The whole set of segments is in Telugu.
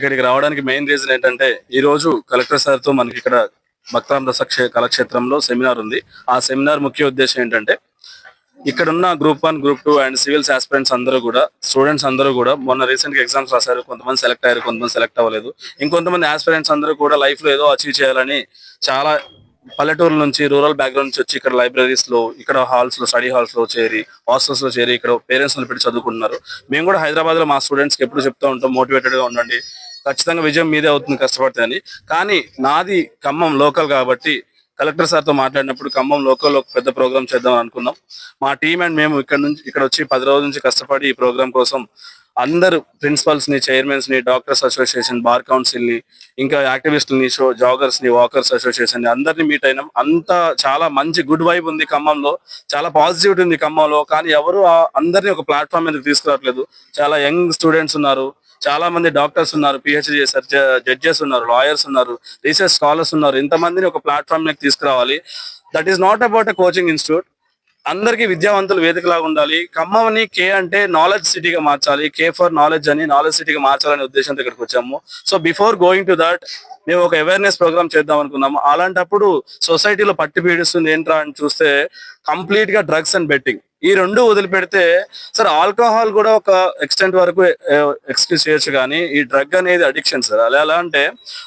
ఇక్కడికి రావడానికి మెయిన్ రీజన్ ఏంటంటే ఈ రోజు కలెక్టర్ సార్తో మనకి ఇక్కడ భక్తాం దశ కళాక్షేత్రంలో సెమినార్ ఉంది. ఆ సెమినార్ ముఖ్య ఉద్దేశం ఏంటంటే ఇక్కడ ఉన్న group one group two and civils aspirants అందరూ కూడా స్టూడెంట్స్ అందరూ కూడా మొన్న రీసెంట్గా ఎగ్జామ్స్ రాశారు. కొంతమంది సెలెక్ట్ అయ్యారు కొంతమంది సెలెక్ట్ అవ్వలేదు. ఇంకొంతమంది ఆస్పిరెంట్స్ అందరూ కూడా లైఫ్లో ఏదో అచీవ్ చేయాలని చాలా పల్లెటూరు నుంచి రూరల్ బ్యాక్గ్రౌండ్ నుంచి వచ్చి ఇక్కడ లైబ్రరీస్లో ఇక్కడ హాల్స్లో స్టడీ హాల్స్లో చేరి హాస్టల్స్లో చేరి ఇక్కడ పేరెంట్స్ పెట్టి చదువుకుంటున్నారు. మేము కూడా హైదరాబాద్లో మా స్టూడెంట్స్కి ఎప్పుడు చెప్తూ ఉంటాం మోటివేటెడ్గా ఉండండి. ఖచ్చితంగా విజయం మీదే అవుతుంది కష్టపడితే అని కానీ నాది ఖమ్మం లోకల్ కాబట్టి కలెక్టర్ సార్తో మాట్లాడినప్పుడు ఖమ్మం లోకల్ ఒక పెద్ద ప్రోగ్రామ్ చేద్దాం అనుకున్నాం. మా టీం అండ్ మేము ఇక్కడ నుంచి ఇక్కడ వచ్చి పది రోజుల నుంచి కష్టపడి ఈ ప్రోగ్రామ్ కోసం అందరు ప్రిన్సిపల్స్ని చైర్మన్స్ని డాక్టర్స్ అసోసియేషన్ బార్ కౌన్సిల్ని ఇంకా యాక్టివిస్టులని షో జాగర్స్ని వాకర్స్ అసోసియేషన్ని అందరిని మీట్ అయినాం. అంతా చాలా మంచి గుడ్ వైబ్ ఉంది ఖమ్మంలో. చాలా పాజిటివిటీ ఉంది ఖమ్మంలో. కానీ ఎవరు అందరినీ ఒక ప్లాట్ఫామ్ మీద తీసుకురావట్లేదు. చాలా యంగ్ స్టూడెంట్స్ ఉన్నారు. చాలా మంది డాక్టర్స్ ఉన్నారు పిహెచ్డి చేశారు జడ్జెస్ ఉన్నారు లాయర్స్ ఉన్నారు రీసెర్చ్ స్కాలర్స్ ఉన్నారు. ఇంతమందిని ఒక ప్లాట్ఫామ్ మీద తీసుకురావాలి. That is not about a coaching institute అందరికీ విద్యావంతులు వేదికలాగా ఉండాలి. ఖమ్మంని కే అంటే నాలెడ్జ్ సిటీగా మార్చాలి. కే ఫర్ నాలెడ్జ్ అని నాలెడ్జ్ సిటీగా మార్చాలనే ఉద్దేశంతో ఇక్కడికి వచ్చాము. So before going to that మేము ఒక అవేర్నెస్ ప్రోగ్రామ్ చేద్దాం అనుకున్నాము. అలాంటప్పుడు సొసైటీలో పట్టి పీడిస్తుంది ఏంట్రా అని చూస్తే కంప్లీట్గా డ్రగ్స్ అండ్ బెట్టింగ్ ఈ రెండు వదిలిపెడితే సార్ ఆల్కహాల్ కూడా ఒక ఎక్స్టెంట్ వరకు ఎక్స్క్యూజ్ చేయొచ్చు కానీ ఈ డ్రగ్ అనేది అడిక్షన్ సార్. అలా ఎలా అంటే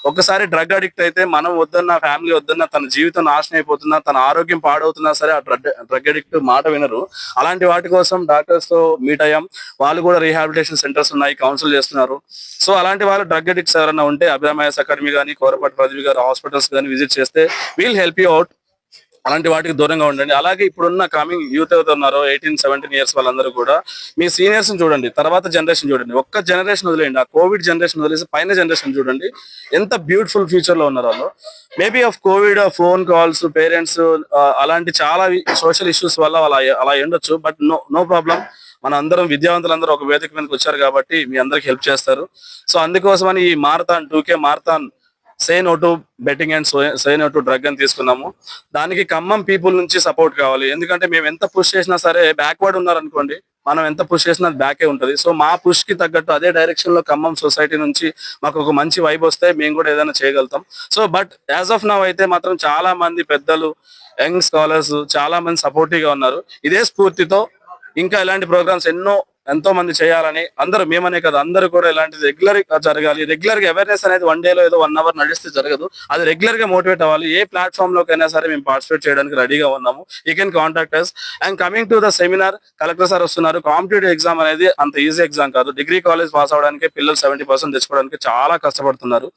ఒకసారి డ్రగ్ అడిక్ట్ అయితే మనం వద్దన్న ఫ్యామిలీ వద్దన్న తన జీవితం నాశనం అయిపోతున్నా తన ఆరోగ్యం పాడవుతున్నా సరే ఆ డ్రగ్ డ్రగ్ అడిక్ట్ మాట వినరు. అలాంటి వాటి కోసం డాక్టర్స్తో మీట్ అయ్యాం. వాళ్ళు కూడా రీహాబిలిటేషన్ సెంటర్స్ ఉన్నాయి కౌన్సిల్ చేస్తున్నారు. సో అలాంటి వాళ్ళు డ్రగ్ అడిక్ట్స్ ఎవరైనా ఉంటే అభిరామయస్ అకాడమీ కానీ కోరపాటి పదవి గారు హాస్పిటల్స్ కానీ విజిట్ చేస్తే వీల్ హెల్ప్ యూ అవుట్ అలాంటి వాటికి దూరంగా ఉండండి. అలాగే ఇప్పుడున్న కమింగ్ యూత్ ఎవరు ఉన్నారో ఎయిటీన్ సెవెంటీన్ ఇయర్స్ వాళ్ళందరూ కూడా మీ సీనియర్స్ చూడండి తర్వాత జనరేషన్ చూడండి. ఒక్క జనరేషన్ వదిలేయండి. ఆ కోవిడ్ జనరేషన్ వదిలేసి పైన జనరేషన్ చూడండి. ఎంత బ్యూటిఫుల్ ఫ్యూచర్లో ఉన్నారు వాళ్ళు. Maybe of covid phone calls parents అలాంటి చాలా సోషల్ ఇష్యూస్ వల్ల అలా అలా ఉండొచ్చు. బట్ నో నో ప్రాబ్లం మన అందరం విద్యావంతులందరూ ఒక వేదిక మీదకి వచ్చారు కాబట్టి మీ అందరికి హెల్ప్ చేస్తారు. సో అందుకోసమని ఈ marathon two K marathon say no to betting and say no to drug అని తీసుకున్నాము. దానికి ఖమ్మం పీపుల్ నుంచి సపోర్ట్ కావాలి. ఎందుకంటే మేము ఎంత పుష్ చేసినా సరే బ్యాక్వర్డ్ ఉన్నారనుకోండి మనం ఎంత పుష్ చేసినా బ్యాకే ఉంటది. సో మా పుష్కి తగ్గట్టు అదే డైరెక్షన్లో ఖమ్మం సొసైటీ నుంచి మాకు ఒక మంచి వైబ్ వస్తే మేము కూడా ఏదైనా చేయగలుగుతాం. So but as of now అయితే మాత్రం చాలా మంది పెద్దలు యంగ్ స్కాలర్స్ చాలా మంది సపోర్టివ్గా ఉన్నారు. ఇదే స్ఫూర్తితో ఇంకా ఇలాంటి ప్రోగ్రామ్స్ ఎన్నో ఎంతో మంది చేయాలని అందరూ మేమనే కదా అందరూ కూడా ఇలాంటి రెగ్యులర్గా జరగాలి. రెగ్యులర్గా అవేర్నెస్ అనేది వన్ డేలో ఏదో వన్ అవర్ నడిస్తే జరగదు. అది రెగ్యులర్గా మోటివేట్ అవ్వాలి. ఏ ప్లాట్ఫామ్ లోకైనా సరే మేము పార్టిసిపేట్ చేయడానికి రెడీగా ఉన్నాము. You can contact us and coming to the seminar collector sir వస్తున్నారు. కాంపిటేటివ్ ఎగ్జామ్ అనేది అంత ఈజీ ఎగ్జామ్ కాదు. డిగ్రీ కాలేజ్ పాస్ అవడానికి పిల్లలు సెవెంటీ పర్సెంట్ తెచ్చుకోవడానికి చాలా కష్టపడుతున్నారు.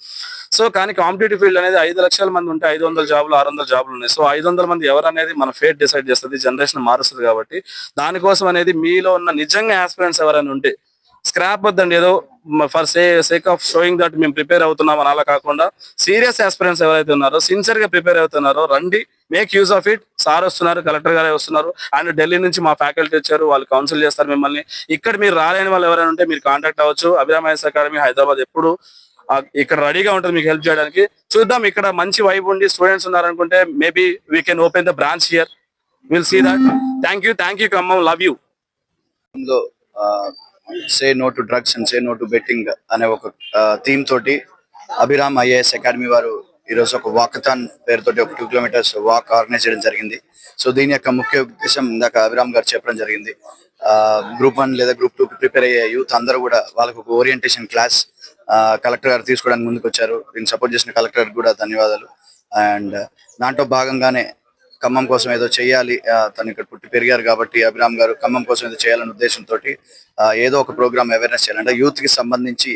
సో కానీ కాంపిటేటివ్ ఫీల్డ్ అనేది ఐదు లక్షల మంది ఉంటే ఐదు వందల జాబులు ఆరు వందల జాబులు ఉన్నాయి. సో ఐదు వందల మంది ఎవరు అనేది మన ఫేట్ డిసైడ్ చేస్తుంది జనరేషన్ మారుస్తుంది కాబట్టి దానికోసం అనేది మీలో ఉన్న నిజంగా ఆస్పిరెంట్స్ ఎవరైనా ఉంటే స్క్రాప్ వద్దండి. ఏదో for say sake of showing that మేము ప్రిపేర్ అవుతున్నాం అలా కాకుండా సీరియస్ ఆస్పిరెంట్స్ ఎవరైతే ఉన్నారో సిన్సియర్గా ప్రిపేర్ అవుతున్నారో రండి make use of it sir వస్తున్నారు కలెక్టర్ గారే వస్తున్నారు. అండ్ ఢిల్లీ నుంచి మా ఫ్యాకల్టీ వచ్చారు వాళ్ళు కౌన్సిల్ చేస్తారు మిమ్మల్ని. ఇక్కడ మీరు రాలేని వాళ్ళు ఎవరైనా ఉంటే మీరు కాంటాక్ట్ అవ్వచ్చు. అభిరామయస్ అకాడమీ హైదరాబాద్ ఎప్పుడు ఇక్కడ రెడీగా ఉంటుంది మీకు హెల్ప్ చేయడానికి. చూద్దాం ఇక్కడ మంచి వైబ్ ఉండి students ఉన్నారనుకుంటే maybe we can open the branch here will see that thank you thank you Khammam love you say no to drugs and say no to betting అనే ఒక థీమ్ తోటి అభిరామ్ ఐఏఎస్ అకాడమీ వారు ఈరోజు ఒక వాకథాన్ పేరుతోటి ఒక టూ కిలోమీటర్స్ వాక్ ఆర్గనైజ్ చేయడం జరిగింది. సో దీని యొక్క ముఖ్య ఉద్దేశం ఇందాక అభిరామ్ గారు చెప్పడం జరిగింది. గ్రూప్ వన్ లేదా గ్రూప్ టూ ప్రిపేర్ అయ్యే యూత్ అందరూ కూడా వాళ్ళకు ఒక ఓరియంటేషన్ క్లాస్ కలెక్టర్ గారు తీసుకోవడానికి ముందుకు వచ్చారు దీన్ని సపోర్ట్ చేసిన కలెక్టర్ కూడా ధన్యవాదాలు. అండ్ దాంట్లో భాగంగానే ఖమ్మం కోసం ఏదో చేయాలి తను ఇక్కడ పుట్టి పెరిగారు కాబట్టి అభిరామ్ గారు ఖమ్మం కోసం ఏదో చేయాలనే ఉద్దేశంతో ఏదో ఒక ప్రోగ్రామ్ అవేర్నెస్ చేయాలంటే యూత్కి సంబంధించి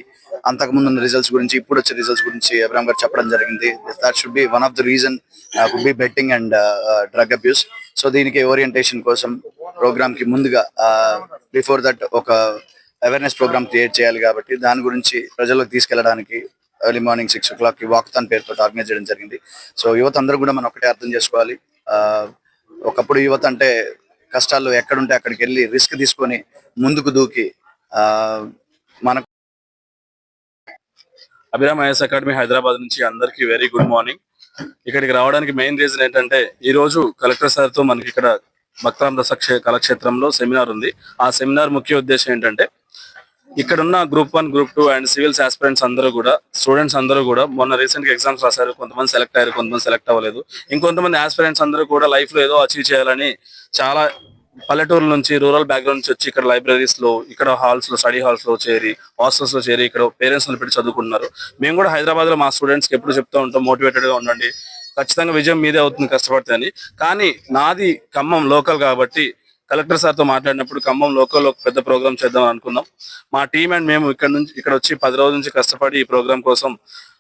అంతకు ముందు ఉన్న రిజల్ట్స్ గురించి ఇప్పుడు వచ్చే రిజల్ట్స్ గురించి అభిరామ్ గారు చెప్పడం జరిగింది. That should be one of the reason could be betting and drug abuse so దీనికి ఓరియంటేషన్ కోసం ప్రోగ్రామ్కి ముందుగా బిఫోర్ దట్ ఒక అవేర్నెస్ ప్రోగ్రామ్ క్రియేట్ చేయాలి కాబట్టి దాని గురించి ప్రజలకు తీసుకెళ్ళడానికి ఎర్లీ మార్నింగ్ సిక్స్ ఓ క్లాక్కి వాక్తాన్ పేరుతో ఆర్గనైజ్ చేయడం జరిగింది. సో యువత అందరూ కూడా మనం ఒకటే అర్థం చేసుకోవాలి. ఒకప్పుడు యువత అంటే కష్టాలు ఎక్కడుంటే అక్కడికి వెళ్ళి రిస్క్ తీసుకొని ముందుకు దూకి ఆ మనకు అభిరామ్ ఐఎస్ అకాడమీ హైదరాబాద్ నుంచి అందరికీ వెరీ గుడ్ మార్నింగ్ ఇక్కడికి రావడానికి మెయిన్ రీజన్ ఏంటంటే ఈ రోజు కలెక్టర్ సార్తో మనకి ఇక్కడ భక్తాం దశ కళాక్షేత్రంలో సెమినార్ ఉంది. ఆ సెమినార్ ముఖ్య ఉద్దేశం ఏంటంటే ఇక్కడ ఉన్న group one group two and civils aspirants అందరూ కూడా స్టూడెంట్స్ అందరూ కూడా మొన్న రీసెంట్గా ఎగ్జామ్స్ రాశారు. కొంతమంది సెలెక్ట్ అయ్యారు కొంతమంది సెలెక్ట్ అవ్వలేదు. ఇంకొంతమంది ఆస్పిరెంట్స్ అందరూ కూడా లైఫ్లో ఏదో అచీవ్ చేయాలని చాలా పల్లెటూరు నుంచి రూరల్ బ్యాక్గ్రౌండ్ నుంచి వచ్చి ఇక్కడ లైబ్రరీస్లో ఇక్కడ హాల్స్లో స్టడీ హాల్స్లో చేరి హాస్టల్స్లో చేరి ఇక్కడ పేరెంట్స్ పెట్టి చదువుకుంటున్నారు. మేము కూడా హైదరాబాద్లో మా స్టూడెంట్స్కి ఎప్పుడు చెప్తూ ఉంటాం మోటివేటెడ్గా ఉండండి. ఖచ్చితంగా విజయం మీదే అవుతుంది కష్టపడితే అని. కానీ నాది ఖమ్మం లోకల్ కాబట్టి కలెక్టర్ సార్తో మాట్లాడినప్పుడు ఖమ్మం లోకల్లో ఒక పెద్ద ప్రోగ్రామ్ చేద్దాం అనుకున్నాం. మా టీం అండ్ మేము ఇక్కడ నుంచి ఇక్కడ వచ్చి పది రోజుల నుంచి కష్టపడి ఈ ప్రోగ్రామ్ కోసం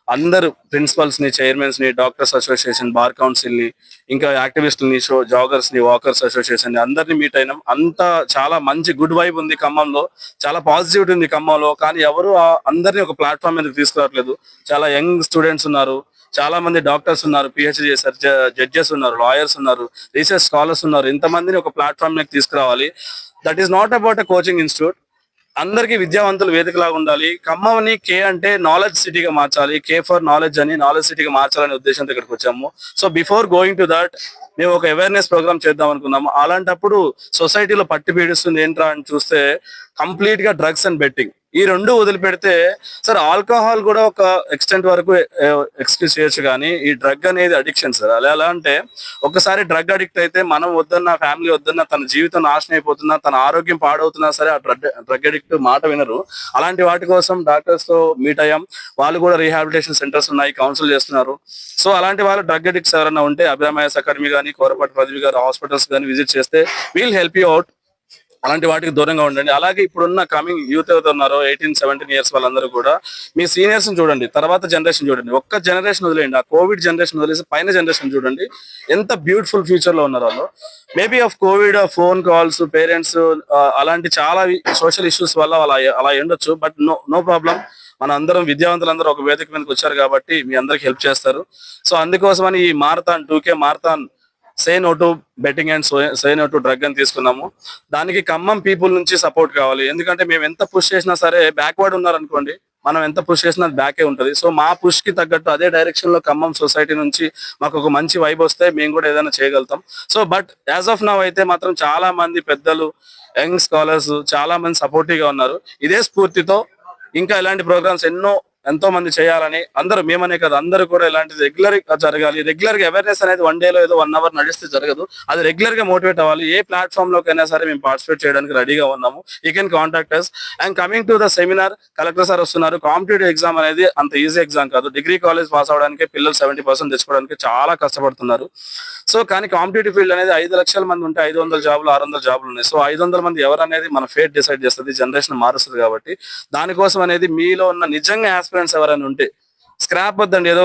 అందరు ప్రిన్సిపల్స్ని చైర్మన్స్ని డాక్టర్స్ అసోసియేషన్ బార్ కౌన్సిల్ని ఇంకా యాక్టివిస్టులని షో జాగర్స్ని వాకర్స్ అసోసియేషన్ని అందరిని మీట్ అయినాం. అంతా చాలా మంచి గుడ్ వైబ్ ఉంది ఖమ్మంలో. చాలా పాజిటివిటీ ఉంది ఖమ్మంలో. కానీ ఎవరు అందరినీ ఒక ప్లాట్ఫామ్ మీదకి తీసుకురావట్లేదు. చాలా యంగ్ స్టూడెంట్స్ ఉన్నారు. చాలా మంది డాక్టర్స్ ఉన్నారు పిహెచ్డి చేశారు జడ్జెస్ ఉన్నారు లాయర్స్ ఉన్నారు రీసెర్చ్ స్కాలర్స్ ఉన్నారు. ఇంతమందిని ఒక ప్లాట్ఫామ్ మీద తీసుకురావాలి. That is not about a coaching institute అందరికీ విద్యావంతులు వేదికలాగా ఉండాలి. ఖమ్మంని కే అంటే నాలెడ్జ్ సిటీగా మార్చాలి. కే ఫర్ నాలెడ్జ్ అని నాలెడ్జ్ సిటీగా మార్చాలనే ఉద్దేశంతో ఇక్కడికి వచ్చాము. So before going to that మేము ఒక అవేర్నెస్ ప్రోగ్రామ్ చేద్దాం అనుకున్నాము. అలాంటప్పుడు సొసైటీలో పట్టి పీడిస్తుంది ఏంట్రా అని చూస్తే కంప్లీట్గా డ్రగ్స్ అండ్ బెట్టింగ్ ఈ రెండు వదిలిపెడితే సార్ ఆల్కహాల్ కూడా ఒక ఎక్స్టెంట్ వరకు ఎక్స్క్యూజ్ చేయొచ్చు కానీ ఈ డ్రగ్ అనేది అడిక్షన్ సార్. అలా ఎలా అంటే ఒకసారి డ్రగ్ అడిక్ట్ అయితే మనం వద్దన్న ఫ్యామిలీ వద్దన్న తన జీవితం నాశనం అయిపోతున్నా తన ఆరోగ్యం పాడవుతున్నా సరే ఆ డ్రగ్ డ్రగ్ అడిక్ట్ మాట వినరు. అలాంటి వాటి కోసం డాక్టర్స్తో మీట్ అయ్యాం. వాళ్ళు కూడా రీహాబిలిటేషన్ సెంటర్స్ ఉన్నాయి కౌన్సిల్ చేస్తున్నారు. సో అలాంటి వాళ్ళు డ్రగ్ అడిక్ట్స్ ఎవరైనా ఉంటే అభిరామయస్ అకాడమీ కానీ కోరపాటి పదవి గారు హాస్పిటల్స్ కానీ విజిట్ చేస్తే వీల్ హెల్ప్ యూ అవుట్ అలాంటి వాటికి దూరంగా ఉండండి. అలాగే ఇప్పుడున్న కమింగ్ యూత్ ఎవరైతే ఉన్నారో ఎయిటీన్ సెవెంటీన్ ఇయర్స్ వాళ్ళందరూ కూడా మీ సీనియర్స్ చూడండి తర్వాత జనరేషన్ చూడండి. ఒక్క జనరేషన్ వదిలేయండి. ఆ కోవిడ్ జనరేషన్ వదిలేసి పైన జనరేషన్ చూడండి. ఎంత బ్యూటిఫుల్ ఫ్యూచర్లో ఉన్నారు వాళ్ళు. Maybe of covid phone calls parents అలాంటి చాలా సోషల్ ఇష్యూస్ వల్ల అలా అలా ఉండొచ్చు. బట్ నో నో ప్రాబ్లం మన అందరం విద్యావంతులందరూ ఒక వేదిక మీదకి వచ్చారు కాబట్టి మీ అందరికి హెల్ప్ చేస్తారు. సో అందుకోసమని ఈ marathon two K marathon say no to betting and say no to drug అని తీసుకున్నాము. దానికి ఖమ్మం పీపుల్ నుంచి సపోర్ట్ కావాలి. ఎందుకంటే మేము ఎంత పుష్ చేసినా సరే బ్యాక్వర్డ్ ఉన్నారనుకోండి మనం ఎంత పుష్ చేసినా బ్యాకే ఉంటది. సో మా పుష్కి తగ్గట్టు అదే డైరెక్షన్లో ఖమ్మం సొసైటీ నుంచి మాకు ఒక మంచి వైబ్ వస్తే మేము కూడా ఏదైనా చేయగలుగుతాం. So but as of now అయితే మాత్రం చాలా మంది పెద్దలు యంగ్ స్కాలర్స్ చాలా మంది సపోర్టివ్గా ఉన్నారు. ఇదే స్ఫూర్తితో ఇంకా ఇలాంటి ప్రోగ్రామ్స్ ఎన్నో ఎంతో మంది చేయాలని అందరూ మేమనే కదా అందరూ కూడా ఇలాంటి రెగ్యులర్గా జరగాలి. రెగ్యులర్గా అవేర్నెస్ అనేది వన్ డేలో ఏదో వన్ అవర్ నడిస్తే జరగదు. అది రెగ్యులర్గా మోటివేట్ అవ్వాలి. ఏ ప్లాట్ఫామ్ లోకైనా సరే మేము పార్టిసిపేట్ చేయడానికి రెడీగా ఉన్నాము. You can contact us and coming to the seminar collector sir వస్తున్నారు. కాంపిటేటివ్ ఎగ్జామ్ అనేది అంత ఈజీ ఎగ్జామ్ కాదు. డిగ్రీ కాలేజ్ పాస్ అవడానికి పిల్లలు సెవెంటీ పర్సెంట్ తెచ్చుకోవడానికి చాలా కష్టపడుతున్నారు. సో కానీ కాంపిటేటివ్ ఫీల్డ్ అనేది ఐదు లక్షల మంది ఉంటే ఐదు వందల జాబులు ఆరు వందల జాబులు ఉన్నాయి. సో ఐదు వందల మంది ఎవరు అనేది మన ఫేట్ డిసైడ్ చేస్తుంది. జనరేషన్ మారుస్తుంది కాబట్టి దానికోసం అనేది మీలో ఉన్న నిజంగా ఆస్పిరెంట్స్ ఎవరైనా ఉంటే స్క్రాప్ వద్దండి. ఏదో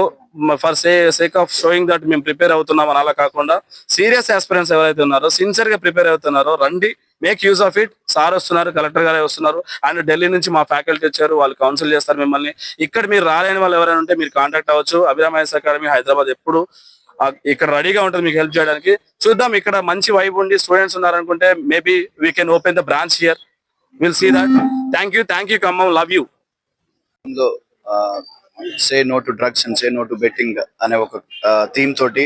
for say sake of showing that మేము ప్రిపేర్ అవుతున్నాం అలా కాకుండా సీరియస్ ఆస్పిరెంట్స్ ఎవరైతే ఉన్నారో సిన్సియర్గా ప్రిపేర్ అవుతున్నారో రండి make use of it sir వస్తున్నారు కలెక్టర్ గారే వస్తున్నారు. అండ్ ఢిల్లీ నుంచి మా ఫ్యాకల్టీ వచ్చారు వాళ్ళు కౌన్సిల్ చేస్తారు మిమ్మల్ని. ఇక్కడ మీరు రాలేని వాళ్ళు ఎవరైనా ఉంటే మీరు కాంటాక్ట్ అవ్వచ్చు. అభిరామయస్ అకాడమీ హైదరాబాద్ ఎప్పుడు ఇక్కడ రెడీగా ఉంటుంది మీకు హెల్ప్ చేయడానికి. చూద్దాం ఇక్కడ మంచి వైబ్ ఉండి students ఉన్నారనుకుంటే maybe we can open the branch here will see that thank you thank you Khammam. Love you say no to drugs and say no to betting అనే ఒక థీమ్ తోటి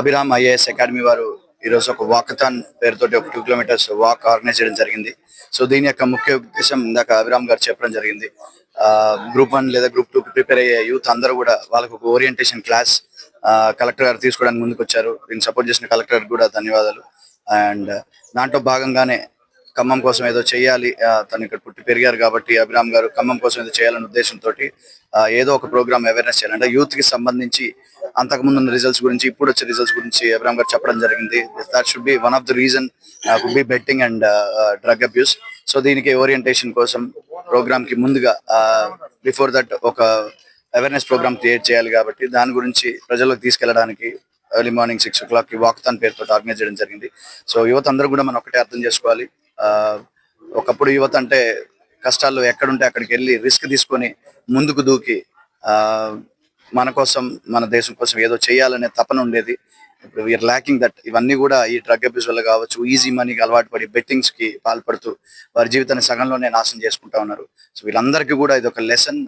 అభిరామ్ ఐఏఎస్ అకాడమీ వారు ఈరోజు ఒక వాకథాన్ పేరుతోటి ఒక టూ కిలోమీటర్స్ వాక్ ఆర్గనైజ్ చేయడం జరిగింది. సో దీని యొక్క ముఖ్య ఉద్దేశం ఇందాక అభిరామ్ గారు చెప్పడం జరిగింది. గ్రూప్ వన్ లేదా గ్రూప్ టూ ప్రిపేర్ అయ్యే యూత్ అందరూ కూడా వాళ్ళకు ఒక ఓరియంటేషన్ క్లాస్ కలెక్టర్ గారు తీసుకోవడానికి ముందుకు వచ్చారు దీన్ని సపోర్ట్ చేసిన కలెక్టర్ కూడా ధన్యవాదాలు. అండ్ దాంట్లో భాగంగానే ఖమ్మం కోసం ఏదో చేయాలి తను ఇక్కడ పుట్టి పెరిగారు కాబట్టి అభిరామ్ గారు ఖమ్మం కోసం ఏదో చేయాలనే ఉద్దేశంతో ఏదో ఒక ప్రోగ్రామ్ అవేర్నెస్ చేయాలంటే యూత్కి సంబంధించి అంతకు ముందు ఉన్న రిజల్ట్స్ గురించి ఇప్పుడు వచ్చే రిజల్ట్స్ గురించి అభిరామ్ గారు చెప్పడం జరిగింది. That should be one of the reason could be betting and drug abuse so దీనికి ఓరియంటేషన్ కోసం ప్రోగ్రామ్కి ముందుగా బిఫోర్ దట్ ఒక అవేర్నెస్ ప్రోగ్రామ్ క్రియేట్ చేయాలి కాబట్టి దాని గురించి ప్రజలకు తీసుకెళ్ళడానికి early morning six o'clock walkathon పేరుతో ఆర్గనైజ్ చేయడం జరిగింది. సో యువత అందరూ కూడా మనం ఒకటే అర్థం చేసుకోవాలి. ఒకప్పుడు యువత అంటే కష్టాల్లో ఎక్కడుంటే అక్కడికి వెళ్ళి రిస్క్ తీసుకొని ముందుకు దూకి ఆ మన కోసం మన దేశం కోసం ఏదో చేయాలనే తపన ఉండేది. ఇప్పుడు వీఆర్ ల్యాకింగ్ దట్ ఇవన్నీ కూడా ఈ డ్రగ్ అబ్యూస్ వల్ల కావచ్చు ఈజీ మనీకి అలవాటు పడి బెట్టింగ్స్కి పాల్పడుతూ వారి జీవితాన్ని సగంలోనే నాశనం చేసుకుంటా ఉన్నారు. సో వీళ్ళందరికీ కూడా ఇది ఒక లెసన్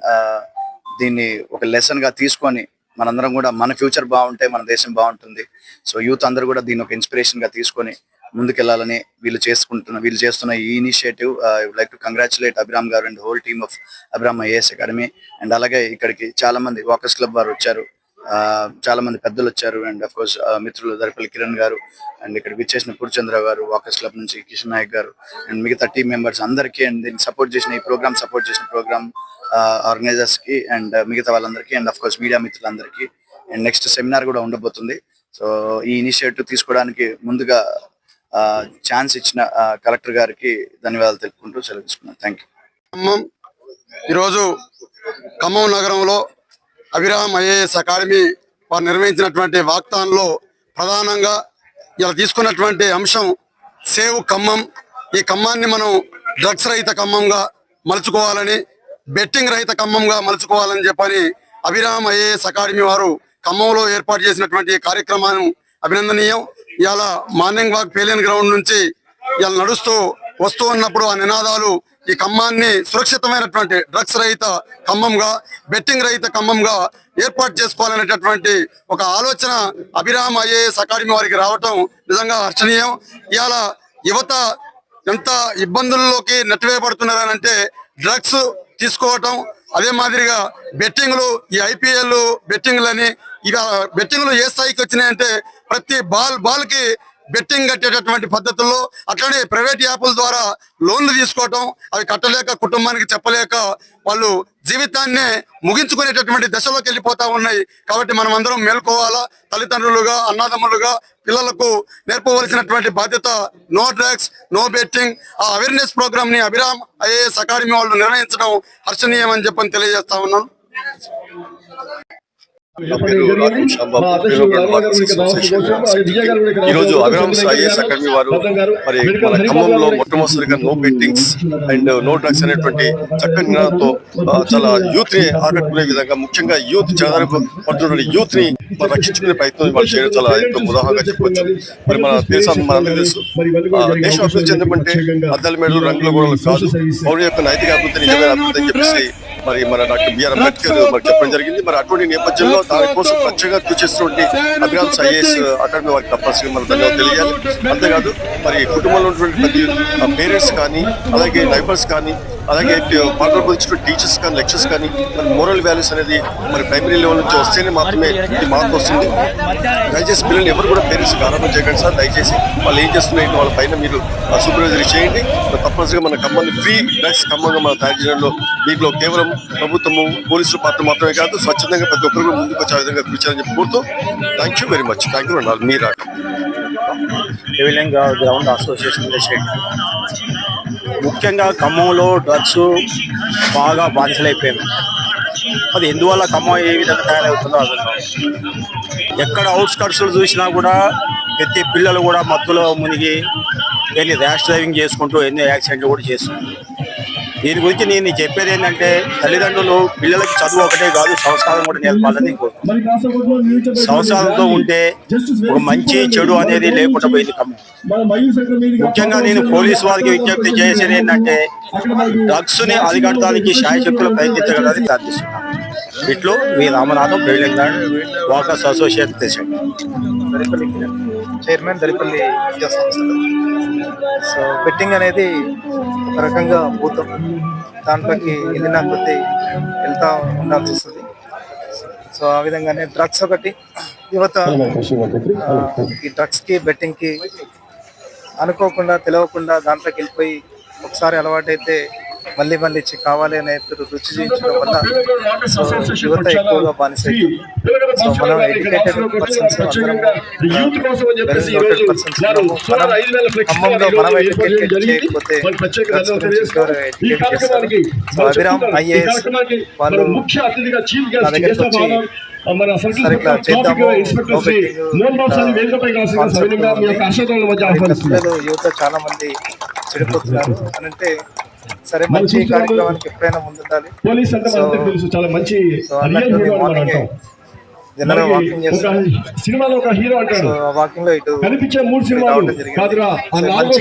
దీన్ని ఒక లెసన్గా తీసుకొని మనందరం కూడా మన ఫ్యూచర్ బాగుంటే మన దేశం బాగుంటుంది. సో యూత్ అందరూ కూడా దీన్ని ఒక ఇన్స్పిరేషన్గా తీసుకొని ముందుకెళ్ళాలని వీళ్ళు చేసుకుంటున్న వీళ్ళు చేస్తున్న ఈ initiative I would like to congratulate Abhiram garu and whole team of Abhiram IAS academy and అలాగే ఇక్కడికి చాలా మంది వాకర్స్ క్లబ్ వారు వచ్చారు. Uh, ఆ, చాలా మంది పెద్దలు వచ్చారు. అండ్ అఫ్ కోర్స్ మిత్రులు దరిపల్లి కిరణ్ గారు అండ్ ఇక్కడ విచ్చేసిన పూర్చంద్ర గారు వాకర్స్ క్లబ్ నుంచి కిషన్ నాయక్ గారు అండ్ మిగతా టీం మెంబర్స్ అందరికీ అండ్ దీన్ని సపోర్ట్ చేసిన ఈ ప్రోగ్రామ్ సపోర్ట్ చేసిన ప్రోగ్రామ్ ఆర్గనైజర్స్ uh, కి అండ్ uh, మిగతా వాళ్ళందరికీ అండ్ అఫ్ కోర్స్ మీడియా మిత్రులందరికీ. అండ్ నెక్స్ట్ సెమినార్ కూడా ఉండబోతుంది. సో ఈ ఇనిషియేటివ్ తీసుకోవడానికి ముందుగా ఛాన్స్ ఇచ్చిన కలెక్టర్ గారికి ధన్యవాదాలు తెలుపుకుంటూ సెలవు తీసుకున్నాను. థ్యాంక్ యూ ఖమ్మం ఈరోజు ఖమ్మం నగరంలో అభిరామ్ ఐఏఎస్ అకాడమీ వారు నిర్వహించినటువంటి వాగ్దానంలో ప్రధానంగా ఇలా తీసుకున్నటువంటి అంశం సేవ్ ఖమ్మం. ఈ ఖమ్మాన్ని మనం డ్రగ్స్ రహిత ఖమ్మంగా మలుచుకోవాలని బెట్టింగ్ రహిత ఖమ్మంగా మలుచుకోవాలని చెప్పని అభిరామ్ ఐఏఎస్ అకాడమీ వారు ఖమ్మంలో ఏర్పాటు చేసినటువంటి కార్యక్రమాన్ని అభినందనీయం. ఇలా మార్నింగ్ వాక్ పేలియన్ గ్రౌండ్ నుంచి ఇలా నడుస్తూ వస్తూ ఉన్నప్పుడు ఆ నినాదాలు ఈ ఖమ్మాన్ని సురక్షితమైనటువంటి డ్రగ్స్ రహిత ఖమ్మంగా బెట్టింగ్ రహిత ఖమ్మంగా ఏర్పాటు చేసుకోవాలనేటటువంటి ఒక ఆలోచన అభిరామ ఐఏఎస్ అకాడమీ వారికి రావటం నిజంగా హర్షణీయం. ఇవాళ యువత ఎంత ఇబ్బందుల్లోకి నెట్టివేయబడుతున్నారనంటే డ్రగ్స్ తీసుకోవటం అదే మాదిరిగా బెట్టింగ్లు ఈ ఐపీఎల్ బెట్టింగ్లని ఇక బెట్టింగ్లు ఏ స్థాయికి వచ్చినాయంటే ప్రతి బాల్ బాల్కి బెట్టింగ్ కట్టేటటువంటి పద్ధతుల్లో అట్లనే ప్రైవేట్ యాప్ల ద్వారా లోన్లు తీసుకోవటం అవి కట్టలేక కుటుంబానికి చెప్పలేక వాళ్ళు జీవితాన్నే ముగించుకునేటటువంటి దశలోకి వెళ్ళిపోతా ఉన్నాయి. కాబట్టి మనం అందరం మేల్కోవాలా. తల్లిదండ్రులుగా అన్నదమ్ములుగా పిల్లలకు నేర్పవలసినటువంటి బాధ్యత నో డ్రగ్స్ నో బెట్టింగ్ ఆ అవేర్నెస్ ప్రోగ్రామ్ని అభిరామ్ ఐఏఎస్ అకాడమీ వాళ్ళు నిర్ణయించడం హర్షణీయం అని చెప్పని తెలియజేస్తా ఉన్నాను. ఈరోజు అభిరామ్ ఐఏఎస్ అకాడమీ వారు మరి మన ఖమ్మంలో మొట్టమొదటిసారిగా no bettings and no drugs అనేటువంటి చక్కని నినాదంతో ఆ, చాలా యూత్ని ఆకట్టుకునే విధంగా ముఖ్యంగా యూత్ చెదరపు పడుతున్న యూత్ని రక్షించుకునే ప్రయత్నం వాళ్ళు చేయడం చాలా ఎంతో ఉదాహరణగా చెప్పొచ్చు మరి మన దేశం మనందరికీ తెలుసు దేశం అభివృద్ధి చెందమంటే అద్దాల మేడలు రంగుల గోడలు కాదు పౌరుల యొక్క నైతిక అభివృద్ధి నిజమైన అభివృద్ధి అని చెప్పేసి మరి మన డాక్టర్ బిఆర్ అంబేద్కర్ మరి చెప్పడం జరిగింది. మరి అటువంటి నేపథ్యంలో దానికోసం ప్రత్యేకంగా కృషి చేస్తున్నటువంటి అభిరామ్స్ ఐఏఎస్ అకాడమీ వారికి తప్పనిసరిగా మన ధన్యవాదాలు తెలియాలి. అంతేకాదు మరి కుటుంబంలో ఉన్నటువంటి ప్రతి పేరెంట్స్ కానీ అలాగే నైబర్స్ కానీ అలాగే పాఠాలు బోధించిన టీచర్స్ కానీ లెక్చర్స్ కానీ మరి మోరల్ వాల్యూస్ అనేది మరి ప్రైమరీ లెవెల్ నుంచి వస్తేనే మాత్రమే ఇది మార్పు వస్తుంది. దయచేసి పిల్లల్ని ఎవరు కూడా పేరెంట్స్ ఆరంభం చేయకండి సార్. దయచేసి వాళ్ళు ఏం చేస్తున్నాయి వాళ్ళ పైన మీరు సూపర్వైజరీ చేయండి. తప్పనిసరిగా మన ఖమ్మాన్ని ఫ్రీ డ్రగ్స్ ఖమ్మంగా మనం తయారు చేయడంలో దీంట్లో కేవలం ప్రభుత్వము పోలీసుల పాత్ర మాత్రమే కాదు స్వచ్ఛందంగా ప్రతి ఒక్కరు కూడా ముందుకు వచ్చే విధంగా కృషి చెప్పి కోరుతూ thank you very much thank you అండి మీరు? సివిలింగ్ గ్రౌండ్ అసోసియేషన్ ప్రెసిడెంట్ ముఖ్యంగా ఖమ్మంలో డ్రగ్స్ బాగా బాధితులైపోయింది అది ఎందువల్ల ఖమ్మం ఏ విధంగా తయారవుతుందో అర్థం ఎక్కడ అవుట్స్కట్స్లు చూసినా కూడా ప్రతి పిల్లలు కూడా మత్తులో మునిగి ఎన్ని ర్యాష్ డ్రైవింగ్ చేసుకుంటూ ఎన్ని యాక్సిడెంట్లు కూడా చేస్తున్నారు. దీని గురించి నేను చెప్పేది ఏంటంటే తల్లిదండ్రులు పిల్లలకి చదువు ఒకటే కాదు సంస్కారం కూడా నేర్పాలని కోరుకుంటున్నాను. సంస్కారంతో ఉంటే ఒక మంచి చెడు అనేది లేకుండా పోయింది ముఖ్యంగా నేను పోలీసు వారికి విజ్ఞప్తి చేసేది ఏంటంటే డ్రగ్స్ని అరికట్టడానికి శాయశక్తులు ప్రయత్నించగలని ప్రార్థిస్తున్నాను. ఇట్లు మీ Ramanatham ప్రివిలింగ్ walkers association president. Chairman Daripalli విద్యా సంస్థలు సో బెట్టింగ్ అనేది ఒక రకంగా భూతం దాంట్లోకి వెళ్ళిన కొద్దీ వెళ్తా ఉండాల్సి వస్తుంది. సో ఆ విధంగానే డ్రగ్స్ ఒకటి యువత ఈ డ్రగ్స్కి బెట్టింగ్కి అనుకోకుండా తెలియకుండా దాంట్లోకి వెళ్ళిపోయి ఒకసారి అలవాటైతే మళ్ళీ మళ్ళీ కావాలి అనే రుచి చూపించడం వల్ల సో యువత ఎక్కువగా బానిస అవుతుంది. సో మనం ఎడ్యుకేటెడ్ పర్సన్స్ అందరం వెల్ నోటెడ్ పర్సన్స్ మనం ఖమ్మంలో మనం ఎడ్యుకేట్ చేయకపోతే drugs గురించి ఎవరు ఎడ్యుకేట్ చేస్తారు. సో అభిరామ్ ఐఏఎస్ వాళ్ళు నా దగ్గరికి వచ్చి సరే ఇట్లా చేద్దాము నో బెట్టింగ్ పిల్లలు యువత చాలా మంది చెడిపోతున్నారు. అని అంటే సరే మంచి కార్యక్రమానికి ఎప్పుడైనా ముందుండాలి. పోలీస్ అంటే మనందరికీ తెలుసు చాలా మంచి సో అన్నట్టు రియల్ హీరో అని మనం మార్నింగ్ అంటాం. జనరల్ వాకింగ్ సినిమాలో ఒక హీరో సో అంటాడు వాకింగ్లో ఇటు కనిపించే మూడు సినిమాలు. కాదురా ఆ నాలుగో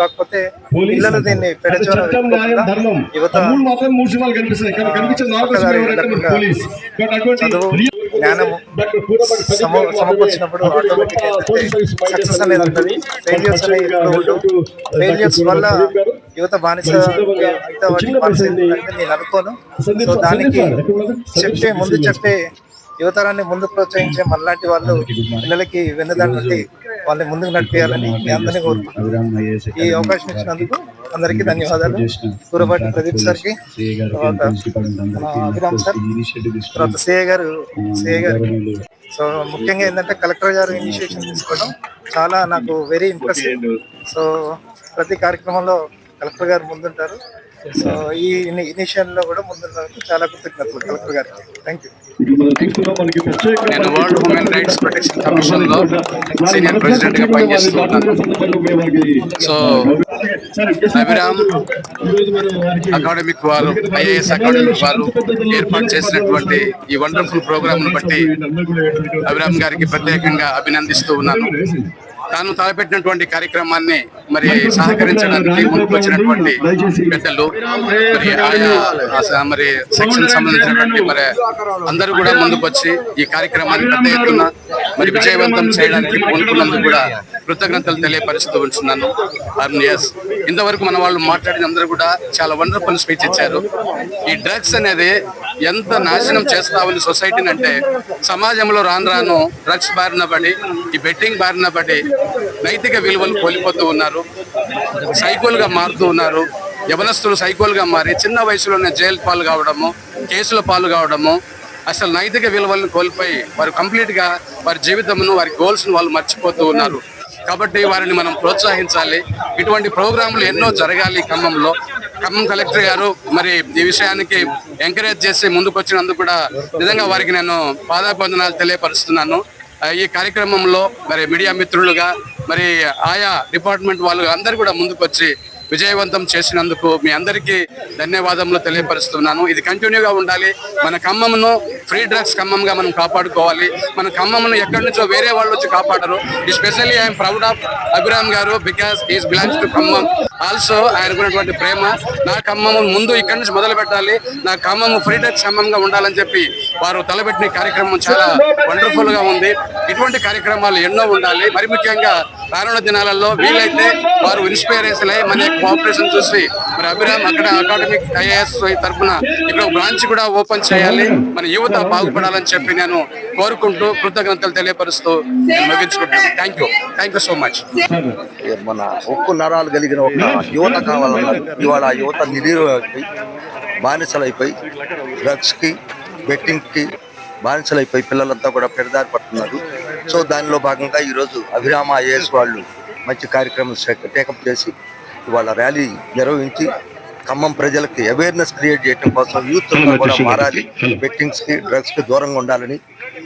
కాకపోతే పోలీస్ పిల్లలు దీన్ని అంటే పెడచోర చట్టం న్యాయం ధర్మం. యువత ఆ మూడు మాత్రం మూడు సినిమాలు కనిపిస్తాయి కానీ కనిపించే నాలుగో సినిమా పక్కదారి ఎవరంటే మన వెళ్ళకుండా పోలీస్. బట్ అటువంటి చదువు రియల్ జ్ఞానము సమ సమకూర్చినప్పుడు ఆటోమేటిక్ సక్సెస్ అనేది ఉంటుంది. అనేవి ఫెయిల్యూర్స్ వల్ల యువత బానిస నేను అనుకోను. సో దానికి చెప్పే ముందు చెప్పే యువతరాన్ని ముందు ప్రోత్సహించే మనలాంటి వాళ్ళు పిల్లలకి వెన్నదాన్ని నుండి వాళ్ళని ముందుకు నడిపేయాలని మీ అందరినీ కోరుకుంటున్నాను. ఈ అవకాశం ఇచ్చినందుకు అందరికీ ధన్యవాదాలు. సూరపాటి ప్రదీప్ సార్కి తర్వాత అభిరామ్ సార్ తర్వాత సిఏ గారు సిఏ గారికి సో ముఖ్యంగా ఏంటంటే కలెక్టర్ గారు ఇనిషియేషన్ తీసుకోవడం చాలా నాకు వెరీ ఇంప్రెసివ్ సో ప్రతి కార్యక్రమంలో కలెక్టర్ గారు ముందుంటారు. సో ఈ ఇనిషియల్లో కూడా ముందున్నందుకు చాలా కృతజ్ఞతలు కలెక్టర్ గారికి. థ్యాంక్ యూ నేను వరల్డ్ హ్యూమన్ రైట్స్ ప్రొటెక్షన్ కమిషన్లో సీనియర్ ప్రెసిడెంట్గా పనిచేస్తున్నాను సో అభిరామ్ అకాడమిక్ వారు ఐఏఎస్ అకాడమిక్ వారు ఏర్పాటు చేసినటువంటి ఈ వండర్ఫుల్ ప్రోగ్రామ్ను బట్టి అభిరామ్ గారికి ప్రత్యేకంగా అభినందిస్తూ ఉన్నాను. తాను తలపెట్టినటువంటి కార్యక్రమాన్ని మరి సహకరించడానికి ముందుకు వచ్చినటువంటి పెద్దలు మరి ఆయా మరి సెక్షన్ సంబంధించినటువంటి మరి అందరూ కూడా ముందుకు వచ్చి ఈ కార్యక్రమాన్ని పెద్ద ఎత్తున మరి విజయవంతం చేయడానికి పూనుకున్నందుకు కూడా కృతజ్ఞతలు తెలియపరుస్తూ ఉంటున్నాను ఎస్ ఇంతవరకు మన వాళ్ళు మాట్లాడిన అందరూ కూడా చాలా వండర్ఫుల్ స్పీచ్ ఇచ్చారు. ఈ డ్రగ్స్ అనేది ఎంత నాశనం చేస్తా ఉంది సొసైటీని అంటే సమాజంలో రాను రాను డ్రగ్స్ బారిన పడి ఈ బెట్టింగ్ బారిన పడి నైతిక విలువలు కోల్పోతూ ఉన్నారు. సైకోలుగా మారుతూ ఉన్నారు. యవనస్తులు సైకోలుగా మారి చిన్న వయసులోనే జైలు పాలు కావడము కేసుల పాలు కావడము అసలు నైతిక విలువలను కోల్పోయి వారు కంప్లీట్గా వారి జీవితమును వారి గోల్స్ను వాళ్ళు మర్చిపోతూ ఉన్నారు. కాబట్టి వారిని మనం ప్రోత్సహించాలి. ఇటువంటి ప్రోగ్రాంలు ఎన్నో జరగాలి ఖమ్మంలో. ఖమ్మం కలెక్టర్ గారు మరి ఈ విషయానికి ఎంకరేజ్ చేసి ముందుకు వచ్చినందుకు కూడా నిజంగా వారికి నేను పాదాబంధనాలు తెలియపరుస్తున్నాను. ఈ కార్యక్రమంలో మరి మీడియా మిత్రులుగా మరి ఆయా డిపార్ట్మెంట్ వాళ్ళు అందరూ కూడా ముందుకు వచ్చి విజయవంతం చేసినందుకు మీ అందరికీ ధన్యవాదములు తెలియపరుస్తున్నాను. ఇది కంటిన్యూగా ఉండాలి. మన ఖమ్మంను ఫ్రీ డ్రగ్స్ ఖమ్మంగా మనం కాపాడుకోవాలి. మన ఖమ్మంను ఎక్కడి నుంచో వేరే వాళ్ళు వచ్చి కాపాడరు. Especially I'm proud of Abhiram garu because is belongs to Khammam. Also ఆయనకున్నటువంటి ప్రేమ నా ఖమ్మము ముందు ఇక్కడి నుంచి మొదలు పెట్టాలి. నా ఖమ్మము ఫ్రీ ఖమ్మంగా ఉండాలని చెప్పి వారు తలపెట్టిన కార్యక్రమం చాలా వండర్ఫుల్గా ఉంది. ఇటువంటి కార్యక్రమాలు ఎన్నో ఉండాలి. మరి ముఖ్యంగా రానున్న దినాలలో వీలైతే వారు ఇన్స్పైరేషన్ చేసలే. మన యొక్క కోఆపరేషన్ చూసి మరి అభిరామ్ అక్కడ అకాడమిక్ ఐఏఎస్ తరఫున ఇక్కడ ఒక బ్రాంచ్ కూడా ఓపెన్ చేయాలి. మన యువత బాగుపడాలని చెప్పి నేను కోరుకుంటూ కృతజ్ఞతలు తెలియపరుస్తూ నేను ముగించుకుంటాను thank you thank you so much మన ఒక్క నరాలు కలిగిన ఒక యువత కావాలన్నారు. ఇవాళ ఆ యువత నిర్వీర్యమైపోయి బానిసలైపోయి డ్రగ్స్కి బెట్టింగ్కి బానిసలైపోయి పిల్లలంతా కూడా పెడదారి పడుతున్నారు. సో దానిలో భాగంగా ఈరోజు అభిరామ ఐఏఎస్ వాళ్ళు మంచి కార్యక్రమం టేకప్ చేసి ఇవాళ ర్యాలీ నిర్వహించి ఖమ్మం ప్రజలకి అవేర్నెస్ క్రియేట్ చేయడం కోసం యూత్ కూడా మారాలి. బెట్టింగ్స్కి డ్రగ్స్కి దూరంగా ఉండాలని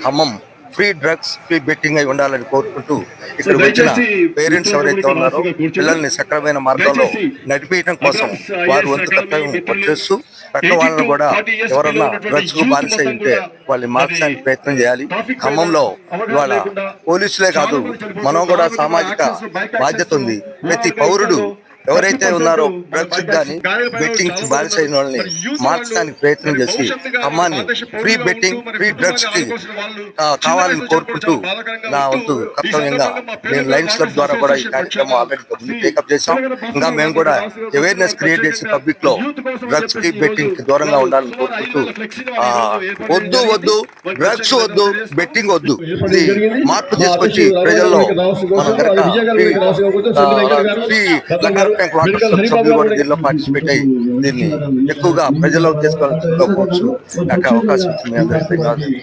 Khammam free drugs free betting అయి ఉండాలని కోరుకుంటూ ఇక్కడ వచ్చిన పేరెంట్స్ ఎవరైతే ఉన్నారో పిల్లల్ని సక్రమైన మార్గంలో నడిపించడం కోసం వారు వంతు కర్తవ్యం చేస్తూ పక్క వాళ్ళని కూడా ఎవరన్నా డ్రగ్స్కు బానిస అయి ఉంటే వాళ్ళని మార్చడానికి ప్రయత్నం చేయాలి. ఖమ్మంలో ఇవాళ పోలీసులే కాదు మనం కూడా సామాజిక బాధ్యత ఉంది. ప్రతి పౌరుడు ఎవరైతే ఉన్నారో డ్రగ్స్ కానీ బెట్టింగ్ బానిస అయిన వాళ్ళని మార్చడానికి ప్రయత్నం చేసి ఖమ్మాన్ని ఫ్రీ బెట్టింగ్ ఫ్రీ డ్రగ్స్కి కావాలని కోరుకుంటూ నా వంతు కర్తవ్యంగా నేను లైన్స్ క్లబ్ ద్వారా కూడా ఈ కార్యక్రమం ఆల్రెడీ టేకప్ చేశాం. ఇంకా మేము కూడా అవేర్నెస్ క్రియేట్ చేసి పబ్లిక్లో డ్రగ్స్కి బెట్టింగ్కి దూరంగా ఉండాలని కోరుకుంటూ వద్దు వద్దు డ్రగ్స్ వద్దు బెట్టింగ్ వద్దు. ఇది మార్పు తీసుకొచ్చి ప్రజల్లో మనం కనుక ట్యాంక్ వాటర్ సభ్యులు కూడా దీనిలో పార్టిసిపేట్ అయ్యి దీన్ని ఎక్కువగా ప్రజల్లో తీసుకోవాలని కోరుకోవచ్చు నాకు అవకాశం ఇచ్చింది అందరికీ ధన్యవాదాలు.